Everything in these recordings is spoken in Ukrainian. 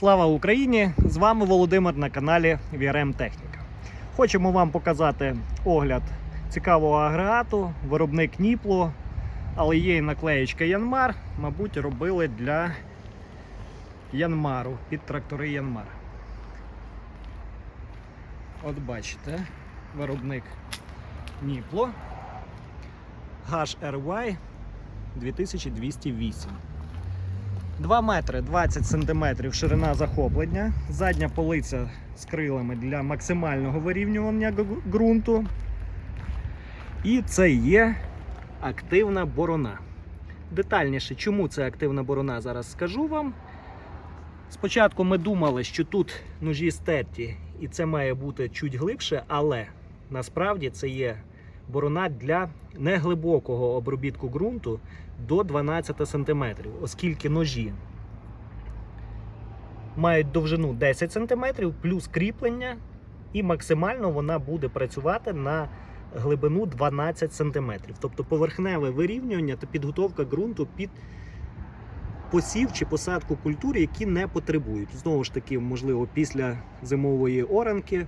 Слава Україні! З вами Володимир на каналі VRM Техніка. Хочемо вам показати огляд цікавого агрегату, виробник Ніпло, але є і наклеєчка Янмар. Мабуть, робили для Янмару під трактори Янмар. От бачите, виробник Ніпло HRY 2208. 2 метри 20 сантиметрів ширина захоплення, задня полиця з крилами для максимального вирівнювання ґрунту. І це є активна борона. Детальніше, чому це активна борона, зараз скажу вам. Спочатку ми думали, що тут ножі стерті і це має бути чуть глибше, але насправді це є борона для неглибокого обробітку ґрунту до 12 см, оскільки ножі мають довжину 10 см плюс кріплення, і максимально вона буде працювати на глибину 12 см. Тобто поверхневе вирівнювання та підготовка ґрунту під посів чи посадку культур, які не потребують. Знову ж таки, можливо, після зимової оранки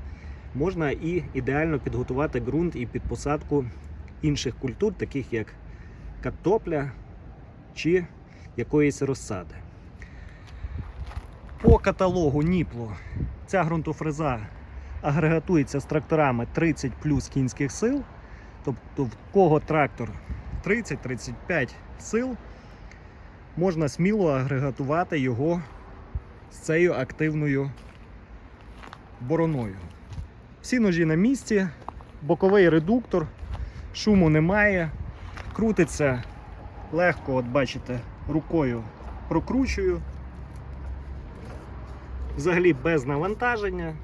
можна і ідеально підготувати ґрунт і під посадку інших культур, таких як картопля чи якоїсь розсади. По каталогу Ніпло ця ґрунтофреза агрегатується з тракторами 30 плюс кінських сил. Тобто, в кого трактор 30-35 сил, можна сміло агрегатувати його з цією активною бороною. Всі ножі на місці, боковий редуктор, шуму немає, крутиться легко, от бачите, рукою прокручую. Взагалі без навантаження.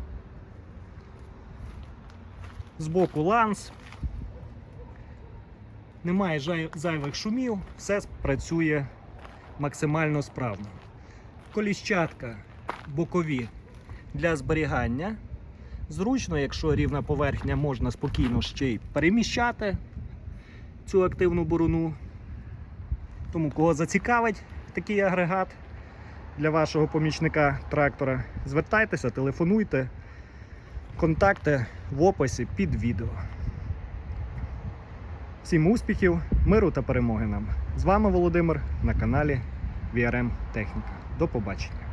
Збоку ланц. Немає зайвих шумів, все працює максимально справно. Коліщатка бокові для зберігання. Зручно, якщо рівна поверхня, можна спокійно ще й переміщати цю активну борону. Тому кого зацікавить такий агрегат для вашого помічника трактора, звертайтеся, телефонуйте. Контакти в описі під відео. Всім успіхів, миру та перемоги нам! З вами Володимир на каналі VRM Техніка. До побачення!